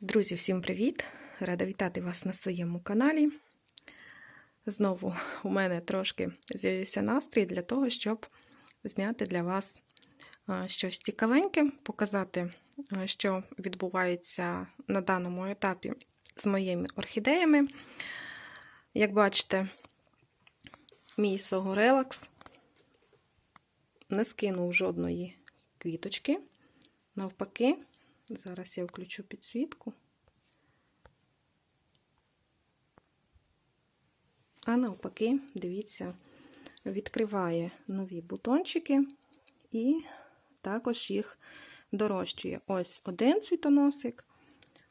Друзі, всім привіт! Рада вітати вас на своєму каналі. Знову у мене трошки з'явився настрій для того, щоб зняти для вас щось цікавеньке, показати, що відбувається на даному етапі з моїми орхідеями. Як бачите, мій согорелакс не скинув жодної квіточки. Навпаки, Зараз я включу підсвітку. А навпаки, дивіться, відкриває нові бутончики і також їх дорощує. Ось один цвітоносик,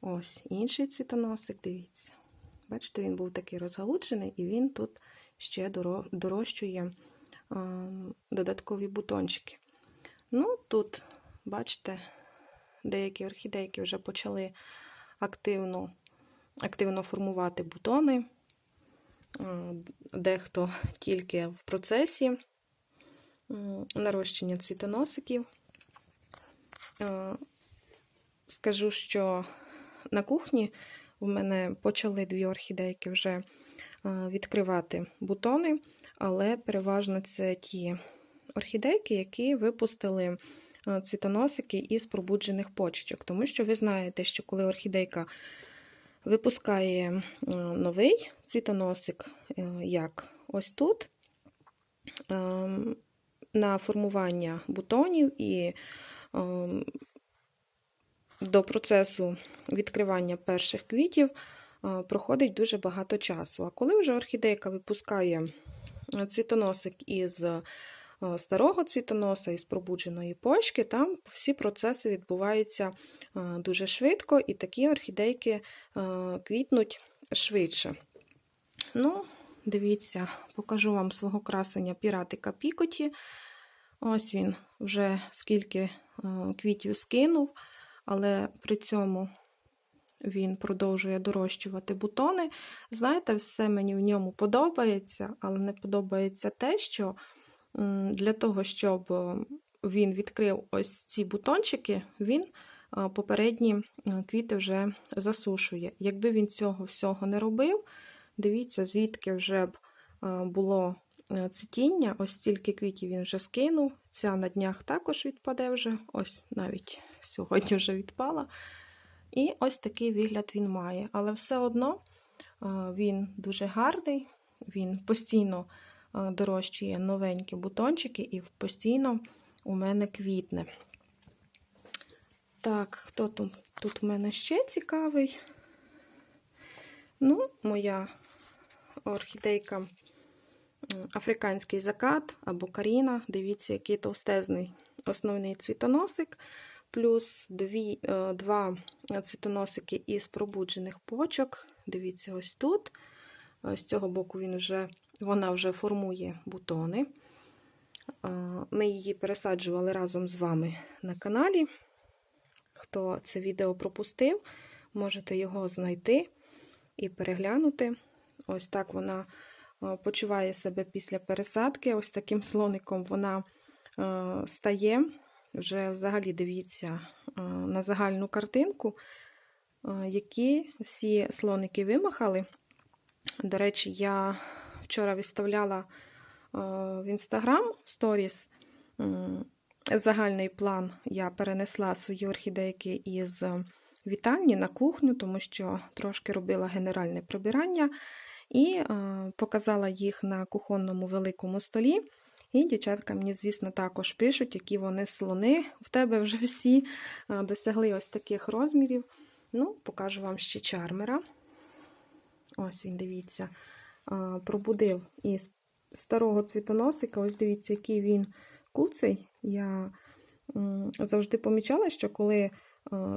ось інший цвітоносик, дивіться. Бачите, він був такий розгалуджений, і він тут ще дорощує додаткові бутончики. Ну, тут, бачите, деякі орхідейки вже почали активно, активно формувати бутони, дехто тільки в процесі нарощення цвітоносиків. Скажу, що на кухні в мене почали дві орхідейки вже відкривати бутони, але переважно це ті орхідейки, які випустили Е, цвітоносики із пробуджених почечок. Тому що ви знаєте, що коли орхідейка випускає е, новий цвітоносик, е, як ось тут, на формування бутонів і до процесу відкривання перших квітів проходить дуже багато часу. А коли вже орхідейка випускає цвітоносик із Е, старого цвітоноса із пробудженої почки, там всі процеси відбуваються е, дуже швидко, і такі орхідейки е, квітнуть швидше. Ну, Дивіться, покажу вам свого красення піратика Пікоті. Ось він вже скільки квітів скинув, але при цьому він продовжує дорощувати бутони. Знаєте, все мені в ньому подобається, але не подобається те, що для того, щоб е, він відкрив ось ці бутончики, він е, попередні е, квіти вже засушує. Якби він цього всього не робив, дивіться, звідки вже б було цвітіння, ось стільки квітів він вже скинув. Ця на днях також відпаде вже, ось навіть сьогодні вже відпала. І ось такий вигляд він має. Але все одно він дуже гарний, він постійно дорощує новенькі бутончики і постійно у мене квітне. Так, хто тут? Тут у мене ще цікавий? Ну, моя орхідейка африканський закат або каріна. Дивіться, який товстезний основний цвітоносик, плюс дві, е, два цвітоносики із пробуджених почок. Дивіться, ось тут. З цього боку він вже вона вже формує бутони. Ми її пересаджували разом з вами на каналі. Хто це відео пропустив, можете його знайти і переглянути. Ось так вона почуває себе після пересадки. Ось таким слоником вона стає. Вже взагалі дивіться на загальну картинку, які всі слоники вимахали. До речі, я вчора виставляла е, в Інстаграм сторіс. Загальний план я перенесла свої орхідейки із вітальні на кухню, тому що трошки робила генеральне прибирання і е, показала їх на кухонному великому столі. І дівчатка мені, звісно, також пишуть, які вони слони. В тебе вже всі е, досягли ось таких розмірів. Ну, покажу вам ще чармера. Ось він, дивіться, пробудив із старого цвітоносика. Ось дивіться, який він куций. Я завжди помічала, що коли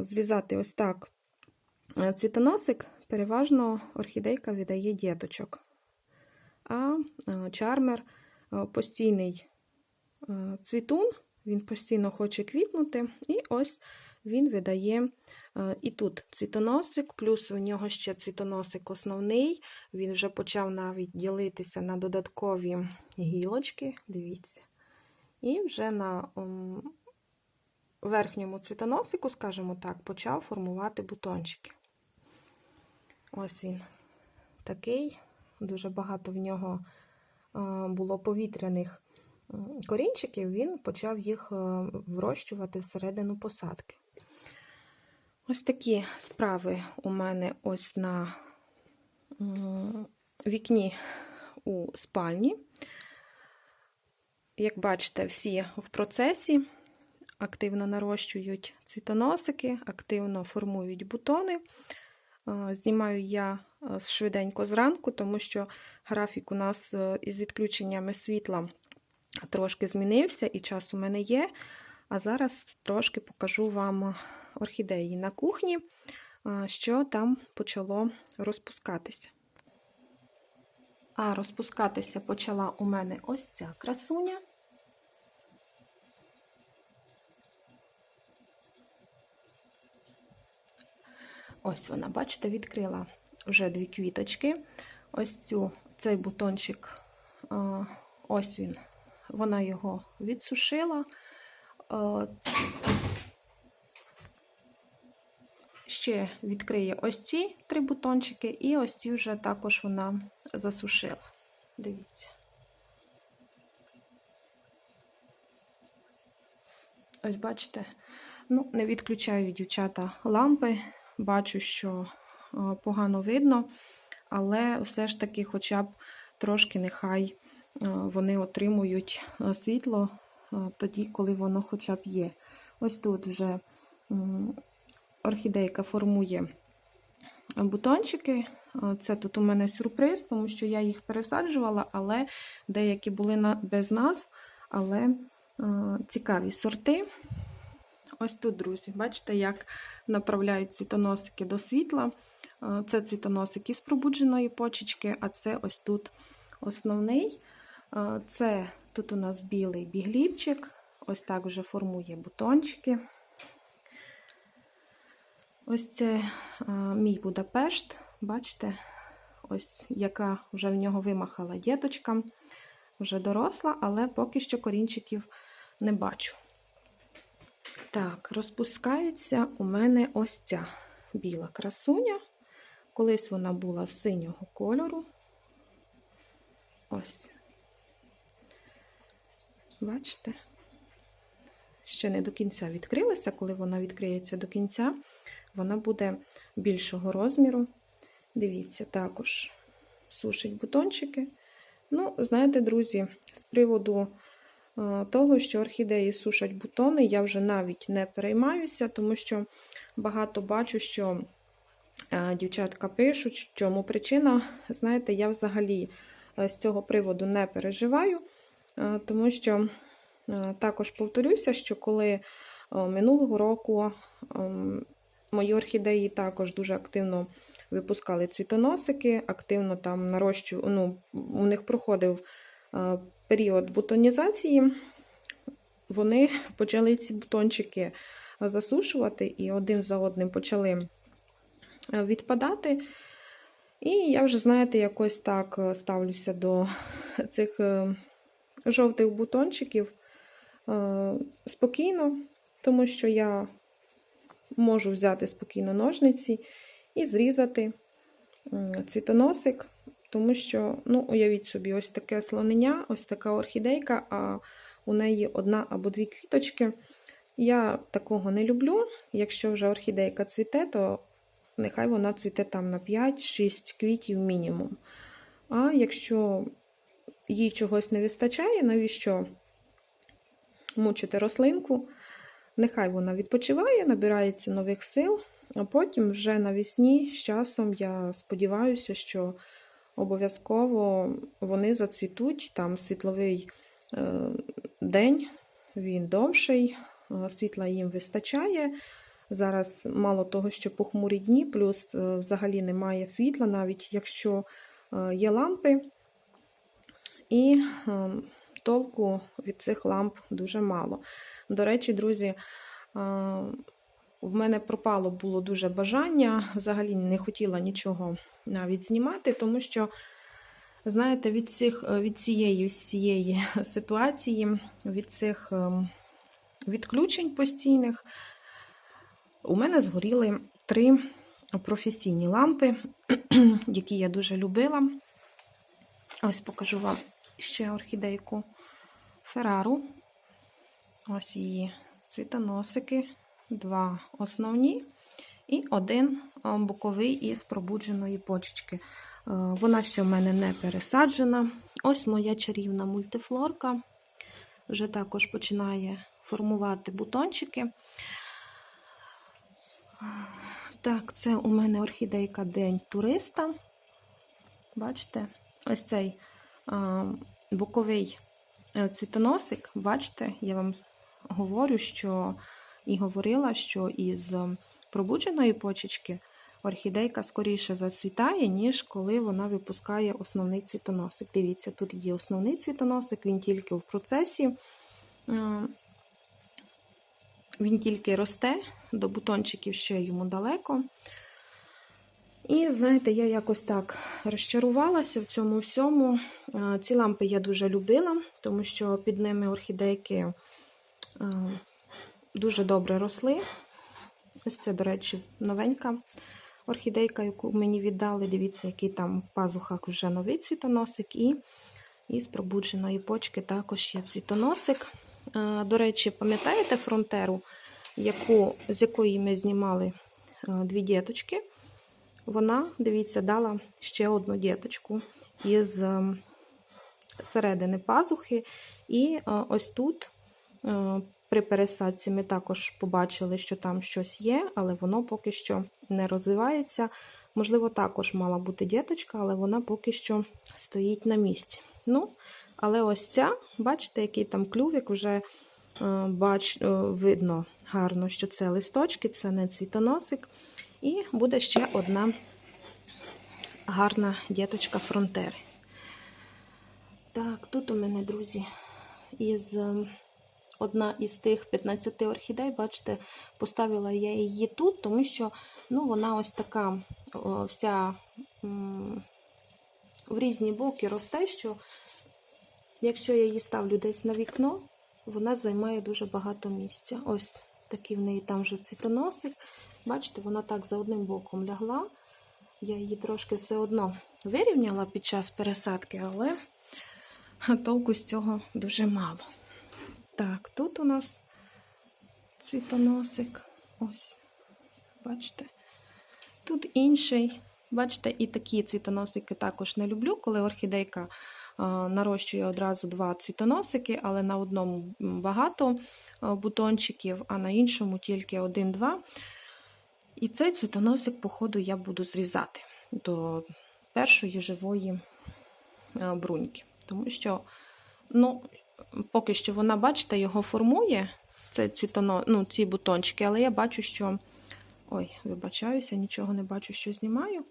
зрізати ось так цвітоносик, переважно орхідейка віддає діточок. А чармер постійний цвітун, він постійно хоче квітнути, і ось він видає Е, і тут цвітоносик, плюс у нього ще цвітоносик основний, він вже почав навіть ділитися на додаткові гілочки, дивіться. І вже на верхньому цвітоносику, скажімо так, почав формувати бутончики. Ось він такий. Дуже багато в нього е, було повітряних корінчиків, він почав їх е, врощувати всередину посадки. Ось такі справи у мене ось на вікні у спальні. Як бачите, всі в процесі активно нарощують цвітоносики, активно формують бутони. Знімаю я швиденько зранку, тому що графік у нас е, із відключеннями світла трошки змінився, і час у мене є. А зараз трошки покажу вам орхідеї на кухні, що там почало розпускатися. А розпускатися почала у мене ось ця красуня. Ось вона, бачите, відкрила вже дві квіточки. Ось цю, цей бутончик, ось він, вона його відсушила. Ще відкриє ось ці три бутончики, і ось ці вже також вона засушила. Дивіться. Ось бачите, ну, не відключаю дівчата лампи, бачу, що погано видно, але все ж таки, хоча б трошки нехай вони отримують світло тоді, коли воно хоча б є. Ось тут вже орхідейка формує бутончики. Е, Це тут у мене сюрприз, тому що я їх пересаджувала, але деякі були без назв, але е, цікаві сорти. Ось тут, друзі, бачите, як направляють цвітоносики до світла. Е, Це цвітоносик із пробудженої почечки, а це ось тут основний. Це тут у нас білий бігліпчик. Ось так вже формує бутончики. Ось це а, мій Будапешт. Бачите, ось яка вже в нього вимахала діточка. Вже доросла, але поки що корінчиків не бачу. Так, розпускається у мене ось ця біла красуня. Колись вона була синього кольору. Ось. Бачите? Ще не до кінця відкрилася. Коли вона відкриється до кінця, вона буде більшого розміру. Дивіться, також сушить бутончики. Ну, знаєте, друзі, з приводу е, того, що орхідеї сушать бутони, я вже навіть не переймаюся, тому що багато бачу, що е, дівчатка пишуть, чому причина. Знаєте, я взагалі е, з цього приводу не переживаю, тому що також повторюся, що коли минулого року ем, мої орхідеї також дуже активно випускали цвітоносики, активно там нарощу, ну, у них проходив е, період бутонізації. Вони почали ці бутончики засушувати і один за одним почали е, відпадати. І я вже, знаєте, якось так е, ставлюся до цих жовтих бутончиків спокійно, тому що я можу взяти спокійно ножниці і зрізати цвітоносик, тому що, ну, уявіть собі, ось таке слонення, ось така орхідейка, а у неї одна або дві квіточки. Я такого не люблю. Якщо вже орхідейка цвіте, то нехай вона цвіте там на 5-6 квітів мінімум. А якщо їй чогось не вистачає, навіщо мучити рослинку? Нехай вона відпочиває, набирається нових сил, а потім вже навесні з часом я сподіваюся, що обов'язково вони зацвітуть. Там світловий е, день, він довший, е, світла їм вистачає. Зараз мало того, що похмурі дні, плюс е, взагалі немає світла, навіть якщо є лампи. І е, толку від цих ламп дуже мало. До речі, друзі, в мене пропало було дуже бажання, взагалі не хотіла нічого навіть знімати, тому що, знаєте, від, цих, від цієї всієї ситуації, від цих ем, відключень постійних. У мене згоріли три професійні лампи, які я дуже любила. Ось покажу вам ще орхідейку Феррару. Ось її цвітоносики, два основні і один боковий із пробудженої почечки. Е, Вона ще в мене не пересаджена. Ось моя чарівна мультифлорка. Вже також починає формувати бутончики. Так, це у мене орхідейка День туриста. Бачите, ось цей боковий е, цвітоносик, бачите, я вам говорю, що і говорила, що із пробудженої почечки орхідейка скоріше зацвітає, ніж коли вона випускає основний цвітоносик. Дивіться, тут є основний цвітоносик, він тільки в процесі. е, Він тільки росте, до бутончиків ще йому далеко. І, знаєте, я якось так розчарувалася в цьому всьому. Ці лампи я дуже любила, тому що під ними орхідейки дуже добре росли. Ось це, до речі, новенька орхідейка, яку мені віддали. Дивіться, який там в пазухах вже новий цвітоносик. І із пробудженої почки також є цвітоносик. До речі, пам'ятаєте фронтеру, яку, з якої ми знімали дві діточки? Вона, дивіться, дала ще одну діточку із е, середини пазухи. І е, ось тут е, при пересадці ми також побачили, що там щось є, але воно поки що не розвивається. Можливо, також мала бути діточка, але вона поки що стоїть на місці. Ну, але ось ця, бачите, який там клювик, вже бач, видно гарно, що це листочки, це не цвітоносик. І буде ще одна гарна діточка фронтери. Так, тут у мене, друзі, із е, одна із тих 15 орхідей, бачите, поставила я її тут, тому що ну, вона ось така вся в різні боки росте, що якщо я її ставлю десь на вікно, вона займає дуже багато місця. Ось такий в неї там вже цвітоносик. Бачите, вона так за одним боком лягла. Я її трошки все одно вирівняла під час пересадки, але толку з цього дуже мало. Так, тут у нас цвітоносик. Ось, бачите. Тут інший. Бачите, і такі цвітоносики також не люблю, коли орхідейка нарощує одразу два цвітоносики, але на одному багато бутончиків, а на іншому тільки один-два. І цей цвітоносик, по ходу, я буду зрізати до першої живої бруньки. Тому що, ну, поки що вона, бачите, його формує, це цвітоно, ну, ці бутончики, але я бачу, що. Ой, вибачаюся, нічого не бачу, що знімаю.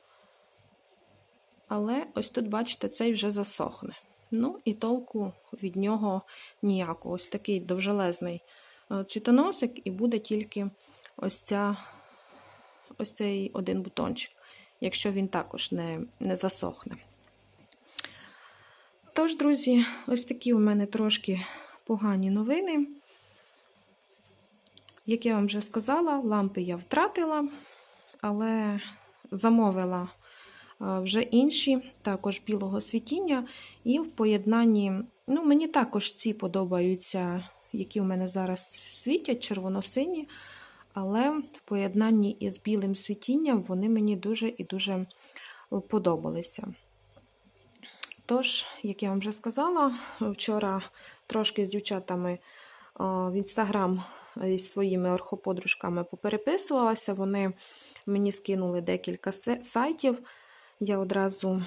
Але ось тут, бачите, цей вже засохне. Ну, і толку від нього ніякого. Ось такий довжелезний е, цвітоносик, і буде тільки ось, ця, ось цей один бутончик, якщо він також не, не засохне. Тож, друзі, ось такі у мене трошки погані новини. Як я вам вже сказала, лампи я втратила, але замовила вже інші, також білого світіння. І в поєднанні, ну, мені також ці подобаються, які у мене зараз світять, червоно-сині, але в поєднанні із білим світінням вони мені дуже і дуже подобалися. Тож, як я вам вже сказала, вчора трошки з дівчатами в інстаграм із своїми орхоподружками попереписувалася. Вони мені скинули декілька сайтів. Я одразу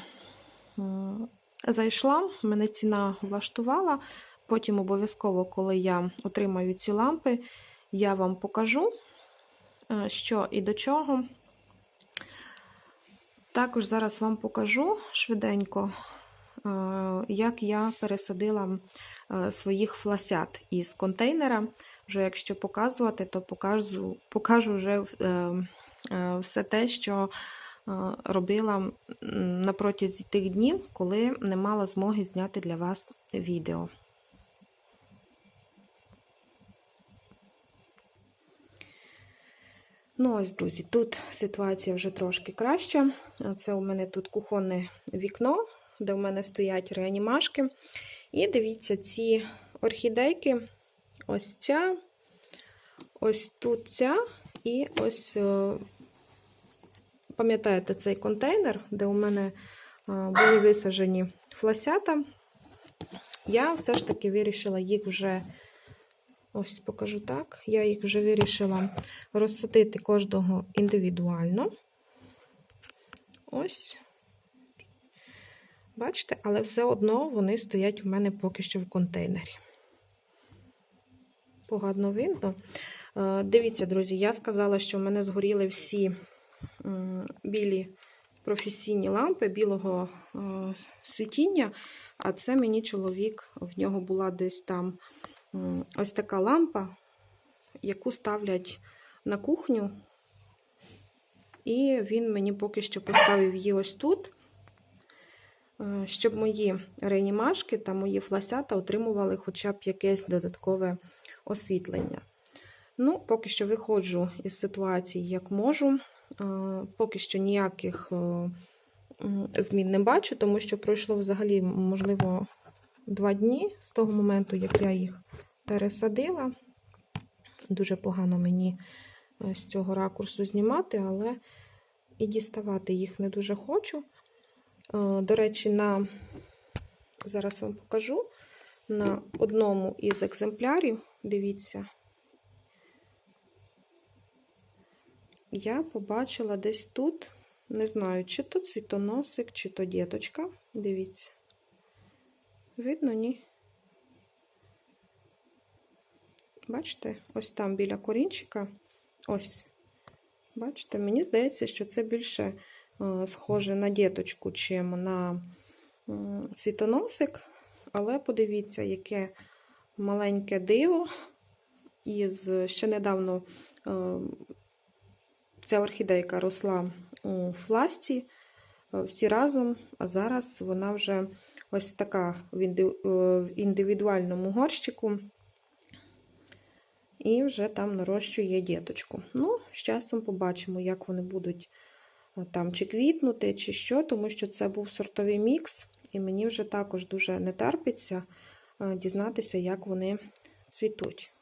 зайшла, мене ціна влаштувала. Потім обов'язково, коли я отримаю ці лампи, я вам покажу, що і до чого. Також зараз вам покажу швиденько, як я пересадила своїх фласят із контейнера. Вже якщо показувати, то покажу покажу вже все те, що робила на протязі тих днів, коли не мала змоги зняти для вас відео. Ну, ось, друзі, тут ситуація вже трошки краща. Це у мене тут кухонне вікно, де у мене стоять реанімашки. І дивіться, ці орхідейки, ось ця, ось тут ця, і ось, е, пам'ятаєте, цей контейнер, де у мене е, були висаджені фласята. Я все ж таки вирішила їх вже, ось покажу так, я їх вже вирішила розсадити кожного індивідуально. Ось. Бачите, але все одно вони стоять у мене поки що в контейнері. Погано видно. Е, Дивіться, друзі, я сказала, що в мене згоріли всі білі професійні лампи білого е, світіння, а це мені чоловік, в нього була десь там ось така лампа, яку ставлять на кухню. І він мені поки що поставив її ось тут, е, щоб мої реанімашки та мої фласята отримували хоча б якесь додаткове освітлення. Ну, поки що виходжу із ситуації, як можу. Е, Поки що ніяких е, змін не бачу, тому що пройшло взагалі, можливо, два дні з того моменту, як я їх пересадила. Дуже погано мені е, з цього ракурсу знімати, але і діставати їх не дуже хочу. Е, До речі, на зараз вам покажу на одному із екземплярів, дивіться, я побачила десь тут, не знаю, чи то цвітоносик, чи то діточка. Дивіться. Видно, ні? Бачите, ось там біля корінчика. Ось. Бачите, мені здається, що це більше е, схоже на діточку, чим на м, цвітоносик. Але подивіться, яке маленьке диво. Із ще недавно е, ця орхідейка росла у фласті е, всі разом, а зараз вона вже ось така в індивідуальному горщику. І вже там нарощує діточку. Ну, з часом побачимо, як вони будуть е, там чи квітнути, чи що, тому що це був сортовий мікс, і мені вже також дуже не терпиться е, дізнатися, як вони цвітуть.